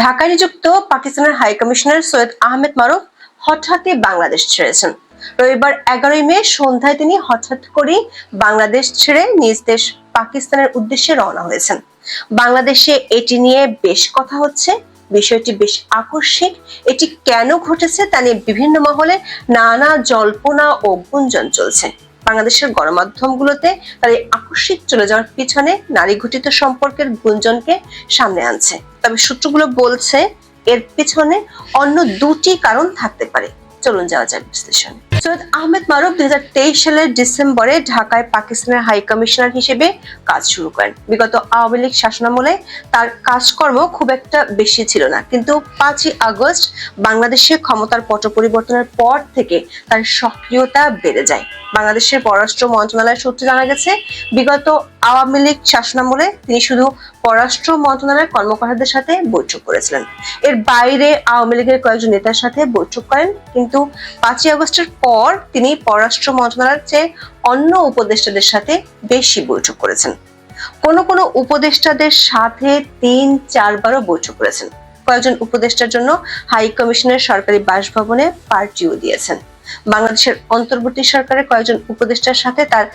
ঢাকায় নিযুক্ত পাকিস্তানের হাই কমিশনার সৈয়দ আহমেদ মারুফ হঠাৎই বাংলাদেশ ছেড়েছেন। রবিবার এগারোই মে সন্ধ্যায় তিনি হঠাৎ করেই বাংলাদেশ ছেড়ে নিজ দেশ পাকিস্তানের উদ্দেশ্যে রওনা হয়েছেন। বাংলাদেশে এটি নিয়ে বেশ কথা হচ্ছে। বিষয়টি বেশ আকস্মিক। এটি কেন ঘটেছে তা নিয়ে বিভিন্ন মহলে নানা জল্পনা ও গুঞ্জন চলছে। বাংলাদেশের গণমাধ্যমগুলোতে তার এই আকস্মিক চলে যাওয়ার পিছনে নারী ঘটিত সম্পর্কের গুঞ্জনকে সামনে আনছে। তবে সূত্রগুলো বলছে, এর পিছনে অন্য দুটি কারণ থাকতে পারে। চলুন যাওয়া যাক বিশ্লেষণ। সৈয়দ আহমেদ মারুফ দুই সালের ডিসেম্বরে ঢাকায় পাকিস্তানের হাই কমিশনার হিসেবে কাজ শুরু করেন। বিগত আওয়ামী লীগ শাসনামলে তার কাজকর্ম খুব একটা বেশি ছিল না। কিন্তু পাঁচই আগস্ট বাংলাদেশে ক্ষমতার পট পরিবর্তনের পর থেকে তার সক্রিয়তা বেড়ে যায়। বাংলাদেশের পররাষ্ট্র মন্ত্রণালয়ের সূত্রে জানা গেছে, বিগত আওয়ামী লীগ শাসনামলে তিনি শুধু পররাষ্ট্র মন্ত্রণালয়ের কর্মকর্তাদের সাথে বৈঠক করেছিলেন। এর বাইরে আওয়ামী লীগের কয়েকজন নেতার সাথে বৈঠক করেন, কিন্তু পাঁচই আগস্টের পর তিনি পররাষ্ট্র মন্ত্রণালয়ের চেয়ে অন্য উপদেষ্টাদের সাথে বেশি বৈঠক করেছেন। কোন কোন উপদেষ্টাদের সাথে তিন, চারবারও বৈঠক করেছেন। কয়েকজন উপদেষ্টার জন্য হাই কমিশনের সরকারি বাসভবনে পার্টিও দিয়েছেন। বাংলাদেশের অন্তর্বর্তী সরকারের কয়েকজন উপদেষ্টার সাথে তার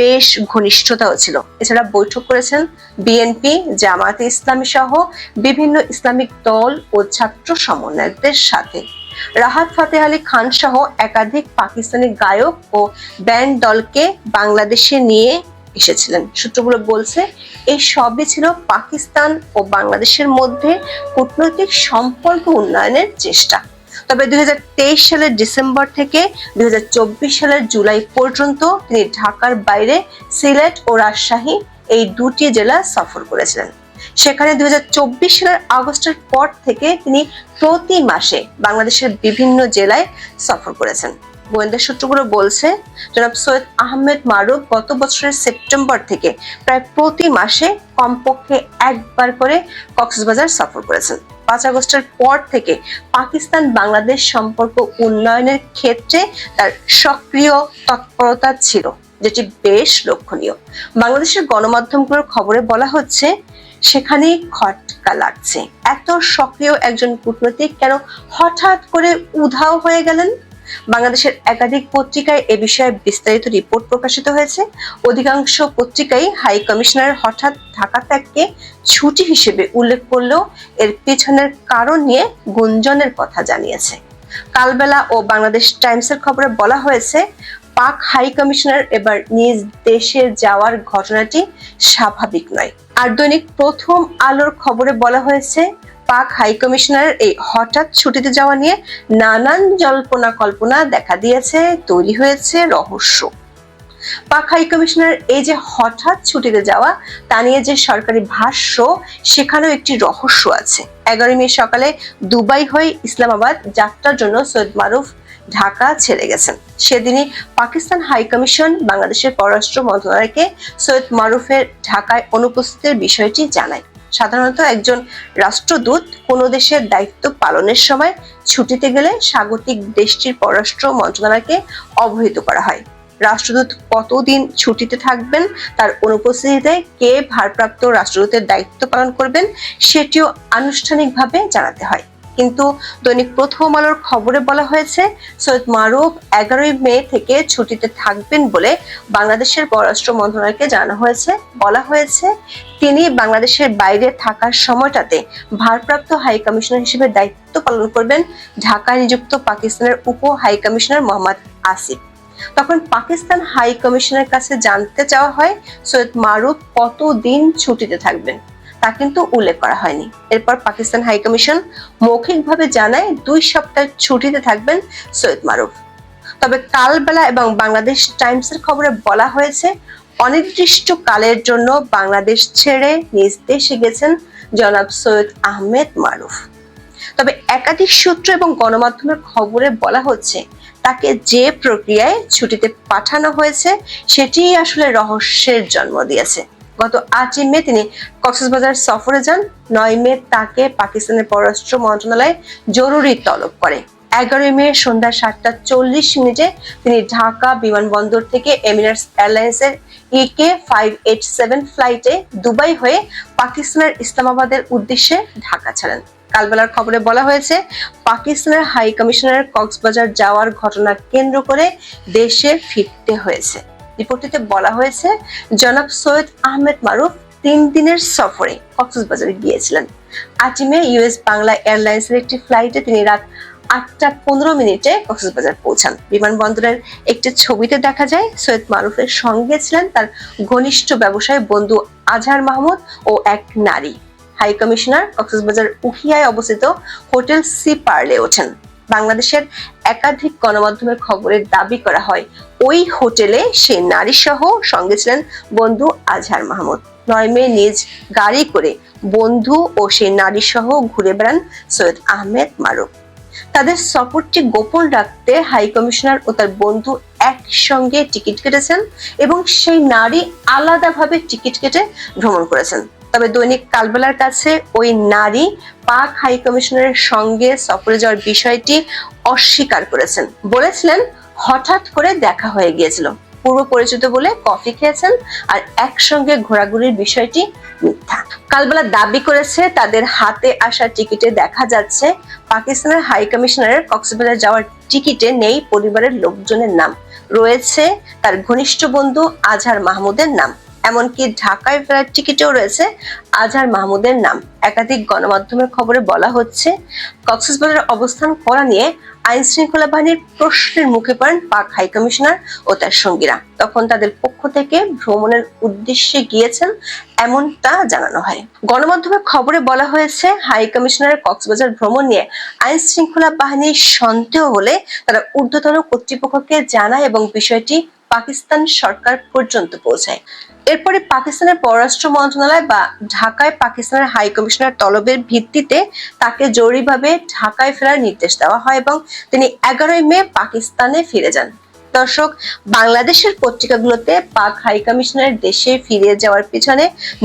বেশ ঘনিষ্ঠতাও ছিল। এছাড়া বৈঠক করেছেন বিএনপি জামাতে ইসলামী সহ বিভিন্ন ইসলামিক দল ও ছাত্র সমন্বয়কদের সাথে। রাহাত ফাতেহ আলী খান সহ একাধিক পাকিস্তানি গায়ক ও ব্যান্ড দলকে বাংলাদেশে নিয়ে এসেছিলেন। সূত্রগুলো বলছে, এই সবই ছিল পাকিস্তান ও বাংলাদেশের মধ্যে কূটনৈতিক সম্পর্ক উন্নয়নের চেষ্টা। তবে দুই হাজার তেইশ সালের ডিসেম্বর থেকে দুই হাজার চব্বিশ সালের জুলাই পর্যন্ত তিনি ঢাকার বাইরে সিলেট ও রাজশাহী এই দুটি জেলা সফর করেছিলেন। সেখানে দুই সালের আগস্টের পর থেকে তিনি প্রতি মাসে বাংলাদেশের বিভিন্ন জেলায় সফর করেছেন। গোয়েন্দা সূত্রগুলো বলছে, জনাব সৈয়দ আহমেদ মারুফ গত বছরের সেপ্টেম্বর থেকে প্রায় প্রতি মাসে কমপক্ষে একবার করে কক্সবাজার সফর করেছেন। পাঁচ আগস্টের পর থেকে পাকিস্তান বাংলাদেশ সম্পর্ক উন্নয়নের ক্ষেত্রে তার সক্রিয় তৎপরতা ছিল, যেটি বেশ লক্ষণীয়। বাংলাদেশের গণমাধ্যমগুলোর খবরে বলা হচ্ছে সেখানে খটকা লাগছে। এত সক্রিয় একজন কূটনৈতিক কেন হঠাৎ করে উধাও হয়ে গেলেন? বাংলাদেশের একাধিক পত্রিকায় এ বিষয়ে বিস্তারিত রিপোর্ট প্রকাশিত হয়েছে। অধিকাংশ পত্রিকাই হাই কমিশনার হঠাৎ ঢাকা ত্যাগকে ছুটি হিসেবে উল্লেখ করলেও এর পেছনের কারণ নিয়ে গুঞ্জনের কথা জানিয়েছে। কালবেলা ও বাংলাদেশ টাইমসের খবরে বলা হয়েছে, পাক হাই কমিশনার এবার নিজ দেশে যাওয়ার ঘটনাটি স্বাভাবিক নয়। আর দৈনিক প্রথম আলোর খবরে বলা হয়েছে পাক হাই কমিশনারের এই হঠাৎ ছুটিতে যাওয়া নিয়ে নানান জল্পনা কল্পনা দেখা দিয়েছে, তৈরি হয়েছে রহস্য। পাক হাই কমিশনার এই যে হঠাৎ ছুটিতে যাওয়া, তা নিয়ে যে সরকারি ভাষ্য, সেখানেও একটি রহস্য আছে। এগারোই মে সকালে দুবাই হয়ে ইসলামাবাদ যাত্রার জন্য সৈয়দ মারুফ ঢাকা ছেড়ে গেছেন। সেদিনই পাকিস্তান হাই কমিশন বাংলাদেশের পররাষ্ট্র মন্ত্রণালয়কে সৈয়দ মারুফের ঢাকায় অনুপস্থিতির বিষয়টি জানায়। সাধারণত একজন রাষ্ট্রদূত কোনো দেশের দায়িত্ব পালনের সময় ছুটিতে গেলে স্বাগতিক দেশটির পররাষ্ট্র মন্ত্রণালয়কে অবহিত করা হয়। রাষ্ট্রদূত কতদিন ছুটিতে থাকবেন, তার অনুপস্থিতিতে কে ভারপ্রাপ্ত রাষ্ট্রদূতের দায়িত্ব পালন করবেন, সেটিও আনুষ্ঠানিকভাবে জানাতে হয়। কিন্তু দৈনিক প্রথম আলোর খবরে বলা হয়েছে, সৈয়দ মারুফ এগারোই মে থেকে ছুটিতে থাকবেন বলে বাংলাদেশের পররাষ্ট্র মন্ত্রণালয়কে জানানো হয়েছে। বলা হয়েছে, তিনি বাংলাদেশের বাইরে থাকার সময়টাতে ভারপ্রাপ্ত হাই কমিশনার হিসেবে দায়িত্ব পালন করবেন ঢাকায় নিযুক্ত পাকিস্তানের উপ হাই কমিশনার মোহাম্মদ আসিফ। তখন পাকিস্তান হাই কমিশনের কাছে জানতে চাওয়া হয়, সৈয়দ মারুফ কতদিন ছুটিতে থাকবেন? তা কিন্তু উল্লেখ করা হয়নি। এরপর পাকিস্তান হাই কমিশন মৌখিকভাবে জানায় দুই সপ্তাহ ছুটিতে থাকবেন সৈয়দ মারুফ। তবে কালবেলা এবং বাংলাদেশ টাইমসের খবরে বলা হয়েছে অনির্দিষ্ট কালের জন্য বাংলাদেশ ছেড়ে নিজ দেশে গেছেন জনাব সৈয়দ আহমেদ মারুফ। তবে একাধিক সূত্র এবং গণমাধ্যমের খবরে বলা হচ্ছে, তাকে যে প্রক্রিয়ায় ছুটিতে পাঠানো হয়েছে সেটি আসলে রহস্যের জন্ম দিয়েছে। গত আটই মে তিনি কক্সবাজার সফরে যান। নয় মে তাকে পাকিস্তানের পররাষ্ট্র মন্ত্রণালয় জরুরি তলব করে। এগারোই মে সন্ধ্যা সাতটা চল্লিশ মিনিটে তিনি ঢাকা বিমানবন্দর থেকে এমিরেটস এয়ারলাইন্সের ইকে ফাইভ এইট সেভেন ফ্লাইটে দুবাই হয়ে পাকিস্তানের ইসলামাবাদের উদ্দেশ্যে ঢাকা ছাড়েন। কালবেলার খবরে বলা হয়েছে, পাকিস্তানের হাই কমিশনার কক্সবাজার যাওয়ার ঘটনা কেন্দ্র করে দেশে ফিরতে হয়েছে। রিপোর্টটিতে বলা হয়েছে, জনাব সৈয়দ আহমেদ মারুফ তিন দিনের সফরে কক্সবাজারে গিয়েছিলেন। আটই মে ইউএস বাংলা এয়ারলাইন্সের একটি ফ্লাইটে তিনি রাত আটটা পনেরো মিনিটে কক্সবাজার পৌঁছান। বিমানবন্দরের একটি ছবিতে দেখা যায়, সৈয়দ মারুফের সঙ্গে ছিলেন তার ঘনিষ্ঠ ব্যবসায়ী বন্ধু আজহার মাহমুদ ও এক নারী। হাই কমিশনার কক্সবাজার উখিয়ায় অবস্থিত হোটেল সি পার্লে ওঠেন। বাংলাদেশের একাধিক গণমাধ্যমের খবরের দাবি করা হয়। ওই হোটেলে সেই নারী সহ সঙ্গে ছিলেন বন্ধু আজহার মাহমুদ। নয় মে নিজ গাড়ি করে বন্ধু ও সেই নারী সহ ঘুরে বেড়ান সৈয়দ আহমেদ মারুফ। তাদের সফরটি গোপন রাখতে হাই কমিশনার ও তার বন্ধু একসঙ্গে টিকিট কেটেছেন এবং সেই নারী আলাদাভাবে টিকিট কেটে ভ্রমণ করেছেন। তবে দৈনিক কালবেলার কাছে ওই নারী পাক হাই কমিশনারের সঙ্গে সফরে যাওয়ার বিষয়টি অস্বীকার করেছেন। বলেছিলেন, হঠাৎ করে দেখা হয়ে গিয়েছিল। পূর্ব পরিচিত বলে কফি খেয়েছেন আর একসঙ্গে ঘোরাঘুরির বিষয়টি মিথ্যা। কালবেলা দাবি করেছে, তাদের হাতে আসা টিকিটে দেখা যাচ্ছে পাকিস্তানের হাই কমিশনারের কক্সবাজার যাওয়ার টিকিটে নেই পরিবারের লোকজনের নাম। রয়েছে তার ঘনিষ্ঠ বন্ধু আজহার মাহমুদের নাম। এমনকি ঢাকায় ফেরার টিকিটেও রয়েছে আজহার মাহমুদের নাম। একাধিক গণমাধ্যমের খবরে বলা হচ্ছে, কক্সবাজারের অবস্থান করা নিয়ে আইন শৃঙ্খলা বাহিনীর প্রশ্নের মুখে পড়েন পাক হাই কমিশনার ও তার সঙ্গীরা। তখন তাদের পক্ষ থেকে ভ্রমণের উদ্দেশ্যে গিয়েছেন এমনটা জানানো হয়। গণমাধ্যমের খবরে বলা হয়েছে, হাই কমিশনারের কক্সবাজার ভ্রমণ নিয়ে আইন শৃঙ্খলা বাহিনীর সন্দেহ হলে তারা ঊর্ধ্বতন কর্তৃপক্ষকে জানায় এবং বিষয়টি পাকিস্তান সরকার পর্যন্ত পৌঁছায়। এরপরে পাকিস্তানের পররাষ্ট্র মন্ত্রণালয় বা ঢাকায় পাকিস্তানের হাই কমিশনার তলবের ভিত্তিতে তাকে জরুরিভাবে ঢাকায় ফেরার নির্দেশ দেওয়া হয় এবং তিনি এগারোই মে পাকিস্তানে ফিরে যান। দর্শক, বাংলাদেশের পত্রিকাগুলোতে পাক হাই কমিশনারের দেশে ফিরে যাওয়ার পিছনে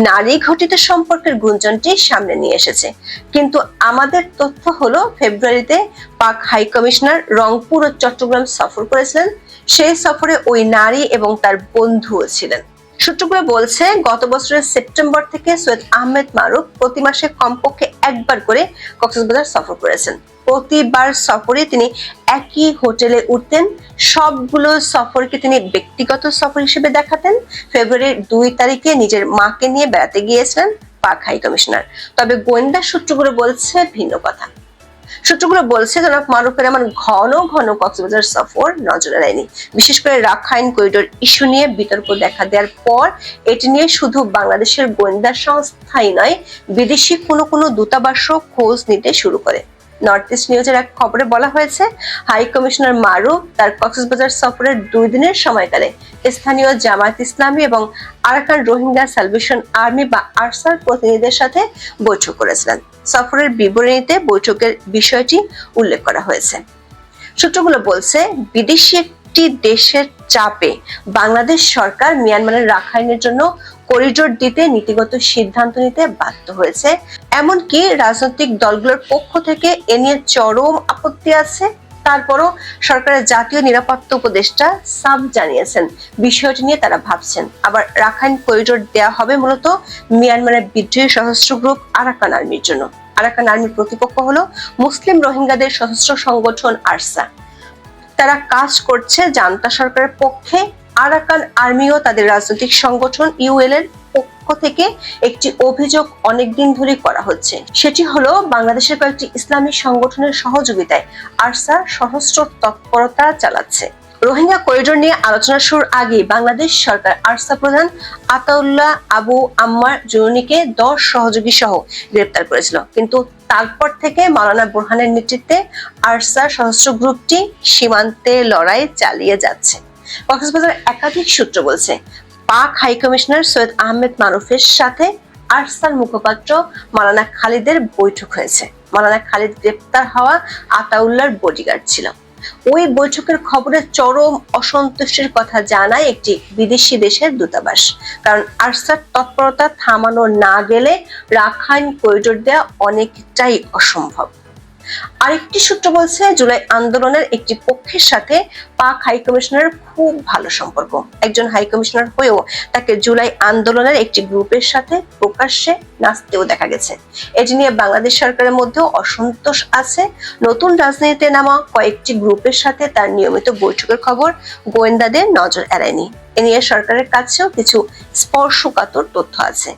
নারী ঘটিত সম্পর্কের গুঞ্জনটি সামনে নিয়ে এসেছে। কিন্তু আমাদের তথ্য হলো, ফেব্রুয়ারিতে পাক হাই কমিশনার রংপুর ও চট্টগ্রাম সফর করেছিলেন সেই সফরে ওই নারী এবং তার বন্ধুও ছিলেন। সূত্রগুলো বলছে, গত বছরের সেপ্টেম্বর থেকে সৈয়দ আহমেদ মারুফ প্রতি মাসে কমপক্ষে একবার করে কক্সবাজার সফর করেছেন। প্রতিবার সফরে তিনি একই হোটেলে উঠতেন। সবগুলো সফরকে তিনি ব্যক্তিগত সফর হিসেবে দেখাতেন। ফেব্রুয়ারির দুই তারিখে নিজের মাকে নিয়ে বেড়াতে গিয়েছিলেন পাক হাই কমিশনার। তবে গোয়েন্দা সূত্রগুলো বলছে ভিন্ন কথা। সূত্রগুলো বলছে, জনাব মারুফের এমন ঘন ঘন কক্সবাজার সফর নজরে নেয়নি। বিশেষ করে রাখাইন করিডোর ইস্যু নিয়ে বিতর্ক দেখা দেওয়ার পর এটি নিয়ে শুধু বাংলাদেশের গোয়েন্দা সংস্থাই নয়, বিদেশি কোনো কোনো দূতাবাসও খোঁজ নিতে শুরু করে। নর্থ ইস্ট নিউজের এক খবরে বলা হয়েছে হাই কমিশনার মারুফ তার কক্সবাজার সফরের দুই দিনের সময়কালে স্থানীয় জামায়াত ইসলামী এবং আরাকান রোহিঙ্গা সালভেশন আর্মি বা আরসার প্রতিনিধিদের সাথে বৈঠক করেছিলেন। সফরের বিবরণীতে বৈঠকের বিষয়টি উল্লেখ করা হয়েছে। সূত্রগুলো বলছে, বিদেশি একটি দেশের চাপে বাংলাদেশ সরকার মিয়ানমারের রাখাইনের জন্য করিডোর দিতে নীতিগত সিদ্ধান্ত নিতে বাধ্য হয়েছে। এমনকি রাজনৈতিক দলগুলোর পক্ষ থেকে এ নিয়ে চরম আপত্তি আছে। তারপরও সরকারের জাতীয় নিরাপত্তা উপদেষ্টা সাব জানিয়েছেন। বিষয়টি নিয়ে তারা ভাবছেন। আবার রাখাইন করিডোর দেওয়া হবে মূলত মিয়ানমারের বিদ্রোহী সশস্ত্র গ্রুপ আরাকান আর্মির জন্য। আরাকান আর্মির প্রতিপক্ষ হলো মুসলিম রোহিঙ্গাদের সশস্ত্র সংগঠন আরসা। তারা কাজ করছে জান্তা সরকারের পক্ষে। আরাকান আর্মিও তাদের রাজনৈতিক সংগঠন ইউএল এর পক্ষ থেকে একটি অভিযোগ অনেকদিন ধরে করা হচ্ছে। সেটি হলো, বাংলাদেশের কয়েকটি ইসলামী সংগঠনের সহযোগিতায় আরসা সশস্ত্র তৎপরতা চালাচ্ছে। রোহিঙ্গা করিডোর নিয়ে আলোচনা শুরুর আগে বাংলাদেশ সরকার আরসা প্রধান আতাউল্লাহ আবু আম্মার জুনিকে দশ সহযোগী সহ গ্রেপ্তার করেছিল। কিন্তু তারপর থেকে মাওলানা বুরহানের নেতৃত্বে আরসা সশস্ত্র গ্রুপটি সীমান্তে লড়াই চালিয়ে যাচ্ছে। কক্সবাজার একাধিক সূত্র বলছে, পাক হাই কমিশনার সৈয়দ আহমেদ মারুফের সাথে আরসার মুখপাত্র মালানা খালিদের বৈঠক হয়েছে। মালানা খালিদ গ্রেপ্তার হওয়া আতাউল্লার বডিগার্ড ছিল। ওই বৈঠকের খবরে চরম অসন্তুষ্টির কথা জানায় একটি বিদেশি দেশের দূতাবাস। কারণ আরসার তৎপরতা থামানো না গেলে রাখাইন করিডোর দেওয়া অনেকটাই অসম্ভব। আরেকটি সূত্র বলছে, জুলাই আন্দোলনের একটি পক্ষের সাথে পাক হাই কমিশনারের খুব ভালো সম্পর্ক। একজন হাই কমিশনার হয়েও তাকে জুলাই আন্দোলনের একটি গ্রুপের সাথে প্রকাশ্যে নাচতেও দেখা গেছে। এটি নিয়ে বাংলাদেশ সরকারের মধ্যেও অসন্তোষ আছে। নতুন রাজনীতিতে নামা কয়েকটি গ্রুপের সাথে তার নিয়মিত বৈঠকের খবর গোয়েন্দাদের নজর এড়ায়নি। এ নিয়ে সরকারের কাছেও কিছু স্পর্শকাতর তথ্য আছে।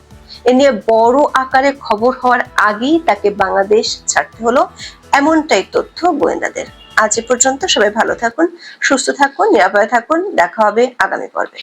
এ নিয়ে বড় আকারে খবর হওয়ার আগেই তাকে বাংলাদেশ ছাড়তে হলো এমনটাই তথ্য গোয়েন্দাদের। আজ এ পর্যন্ত সবাই ভালো থাকুন, সুস্থ থাকুন, নিরাপদে থাকুন। দেখা হবে আগামী পর্বে।